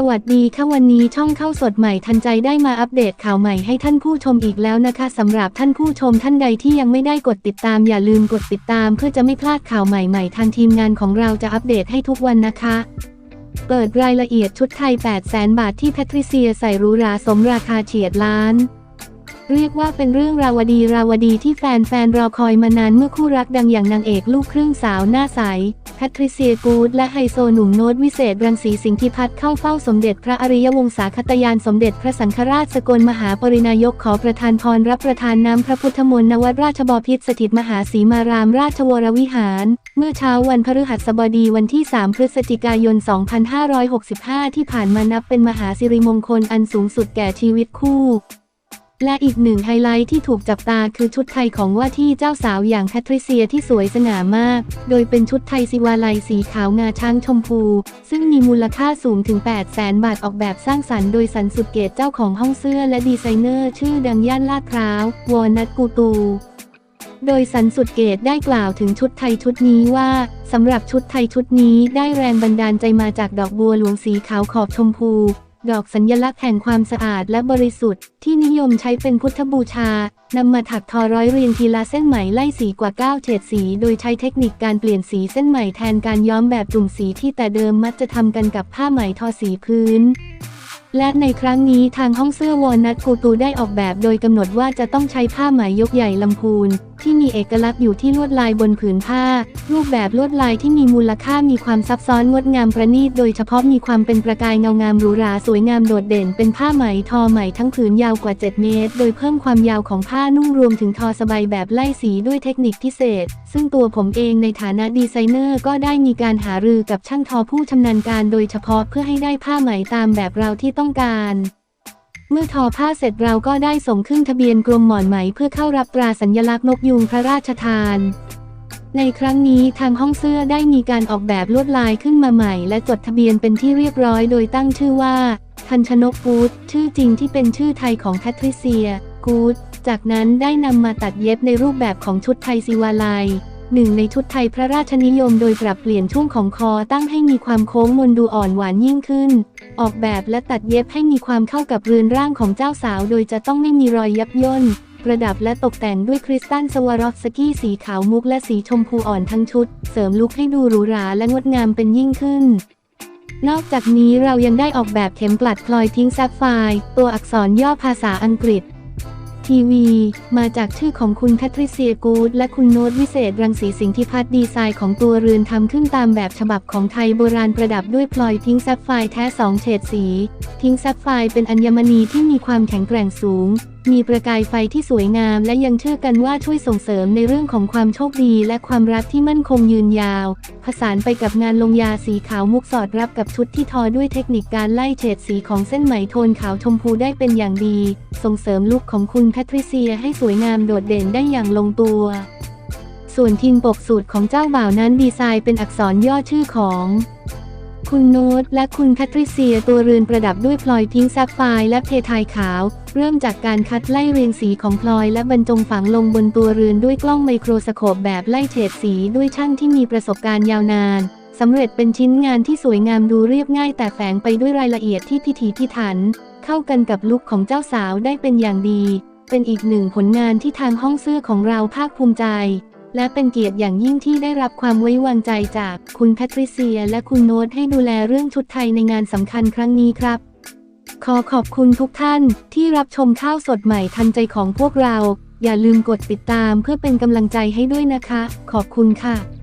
สวัสดีค่ะวันนี้ช่องเข้าสดใหม่ทันใจได้มาอัปเดตข่าวใหม่ให้ท่านผู้ชมอีกแล้วนะคะสำหรับท่านผู้ชมท่านใดที่ยังไม่ได้กดติดตามอย่าลืมกดติดตามเพื่อจะไม่พลาดข่าวใหม่ๆทางทีมงานของเราจะอัปเดตให้ทุกวันนะคะ เปิดรายละเอียดชุดไทย 800,000 บาทที่แพทริเซียใส่รูราสมราคาเฉียดล้าน เรียกว่าเป็นเรื่องราวดีราวดีที่แฟนๆรอคอยมานานเมื่อคู่รักดังอย่างนางเอกลูกครึ่งสาวหน้าใสแพทริเซียกูดและไฮโซหนุ่มโน้ตวิเศษรังสีสิงห์ทิพัฒน์เข้าเฝ้าสมเด็จพระอริยวงศาคตยานสมเด็จพระสังฆราชสกลมหาปรินายกขอประทานพรรับประทานน้ำพระพุทธมนต์ณวัดราชบพิตรสถิตมหาสีมารามราชวรวิหาร เมื่อเช้าวันพฤหัสบดีวันที่ 3 พฤศจิกายน 2565 ที่ผ่านมานับเป็นมหาสิริมงคลอันสูงสุดแก่ชีวิตคู่ และอีกหนึ่งไฮไลท์ที่ถูกจับตาคือชุดไทยของว่าที่เจ้าสาวอย่างแพทริเซียที่สวยสง่ามาก โดยเป็นชุดไทยสิวาลัยสีขาวงาช้างชมพู ซึ่งมีมูลค่าสูงถึง 8 0 0แสนบาทออกแบบสร้างสรรค์โดยสันสุดเกตเจ้าของห้องเสื้อและดีไซเนอร์ชื่อดังย่านลาดพร้าว วอนัทกูตูโดยสันสุดเกตได้กล่าวถึงชุดไทยชุดนี้ว่าสำหรับชุดไทยชุดนี้ได้แรงบันดาลใจมาจากดอกบัวหลวงสีขาวขอบชมพู ดอกสัญลักษณ์แห่งความสะอาดและบริสุทธิ์ ที่นิยมใช้เป็นพุทธบูชานำมาถักทอร้อยเรียงทีละเส้นไหมไล่สีกว่า 9 เฉดสี โดยใช้เทคนิคการเปลี่ยนสีเส้นไหมแทนการย้อมแบบจุ่มสีที่แต่เดิมมักจะทำกันกับผ้าไหมทอสีพื้นและในครั้งนี้ทางห้องเสื้อวอนัทกูตูได้ออกแบบโดยกำหนดว่าจะต้องใช้ผ้าไหมยกใหญ่ลำพูนที่มีเอกลักษณ์อยู่ที่ลวดลายบนผืนผ้า รูปแบบลวดลายที่มีมูลค่ามีความซับซ้อนงดงามประณีต โดยเฉพาะมีความเป็นประกายเงางามหรูหราสวยงามโดดเด่น เป็นผ้าไหมทอไหมทั้งผืนยาวกว่า 7 เมตร โดยเพิ่มความยาวของผ้านุ่งรวมถึงทอสบายแบบไล่สีด้วยเทคนิคพิเศษ ซึ่งตัวผมเองในฐานะดีไซเนอร์ก็ได้มีการหารือกับช่างทอผู้ชำนาญการ โดยเฉพาะเพื่อให้ได้ผ้าไหมตามแบบเราที่ต้องการ เมื่อทอผ้าเสร็จเราก็ได้ส่งขึ้นทะเบียนกรมหมอนไหมเพื่อเข้ารับตราสัญลักษณ์นกยูงพระราชทาน ในครั้งนี้ทางห้องเสื้อได้มีการออกแบบลวดลายขึ้นมาใหม่ และจดทะเบียนเป็นที่เรียบร้อยโดยตั้งชื่อว่า ทันชนกกูดชื่อจริงที่เป็นชื่อไทยของแพทริเซีย กูดจากนั้นได้นำมาตัดเย็บในรูปแบบของชุดไทยศิวาลัย หนึ่งในชุดไทยพระราชนิยมโดยปรับเปลี่ยนช่วงของคอตั้งให้มีความโค้งมนดูอ่อนหวานยิ่งขึ้น ออกแบบและตัดเย็บให้มีความเข้ากับเรือนร่างของเจ้าสาว โดยจะต้องไม่มีรอยยับย่น ประดับและตกแต่งด้วยคริสตัลสวารอฟสกี้สีขาวมุกและสีชมพูอ่อนทั้งชุด เสริมลุคให้ดูหรูหราและงดงามเป็นยิ่งขึ้นนอกจากนี้เรายังได้ออกแบบเข็มกลัดพลอยทิ้งแซฟไฟร์ตัวอักษรย่อภาษาอังกฤษ ทีวี มาจากชื่อของคุณแคทริเซียกูดและคุณโน้ตวิเศษรังสีสิงห์ทิพัฒน์ดีไซน์ของตัวเรือนทำขึ้นตามแบบฉบับของไทยโบราณประดับด้วยพลอยทิ้งแซฟไฟร์แท้สองเฉดสีทิ้งแซฟไฟร์เป็นอัญมณีที่มีความแข็งแกร่งสูง มีประกายไฟที่สวยงาม และยังเชื่อกันว่าช่วยส่งเสริมในเรื่องของความโชคดี และความรักที่มั่นคงยืนยาว ผสานไปกับงานลงยาสีขาวมุกสอดรับกับชุดที่ทอด้วยเทคนิคการไล่เฉดสีของเส้นไหมโทนขาวชมพูได้เป็นอย่างดี ส่งเสริมลุคของคุณแพทริเซียให้สวยงามโดดเด่นได้อย่างลงตัว ส่วนทินปกสูตรของเจ้าบ่าวนั้นดีไซน์เป็นอักษรย่อชื่อของ คุณโน้ตและคุณแพทริเซียตัวเรือนประดับด้วยพลอยพิงค์แซฟไฟร์และเพทายขาว เริ่มจากการคัดไล่เรียงสีของพลอยและบรรจงฝังลงบนตัวเรือนด้วยกล้องไมโครสโคปแบบไล่เฉดสีด้วยช่างที่มีประสบการณ์ยาวนานสำเร็จเป็นชิ้นงานที่สวยงามดูเรียบง่ายแต่แฝงไปด้วยรายละเอียดที่พิถีพิถัน เข้ากันกับลุคของเจ้าสาวได้เป็นอย่างดี เป็นอีกหนึ่งผลงานที่ทางห้องเสื้อของเราภาคภูมิใจ และเป็นเกียรติอย่างยิ่งที่ได้รับความไว้วางใจจากคุณแพทริเซียและคุณโน้ตให้ดูแลเรื่องชุดไทยในงานสำคัญครั้งนี้ครับ ขอขอบคุณทุกท่านที่รับชมข้าวสดใหม่ทันใจของพวกเรา อย่าลืมกดติดตามเพื่อเป็นกำลังใจให้ด้วยนะคะ ขอบคุณค่ะ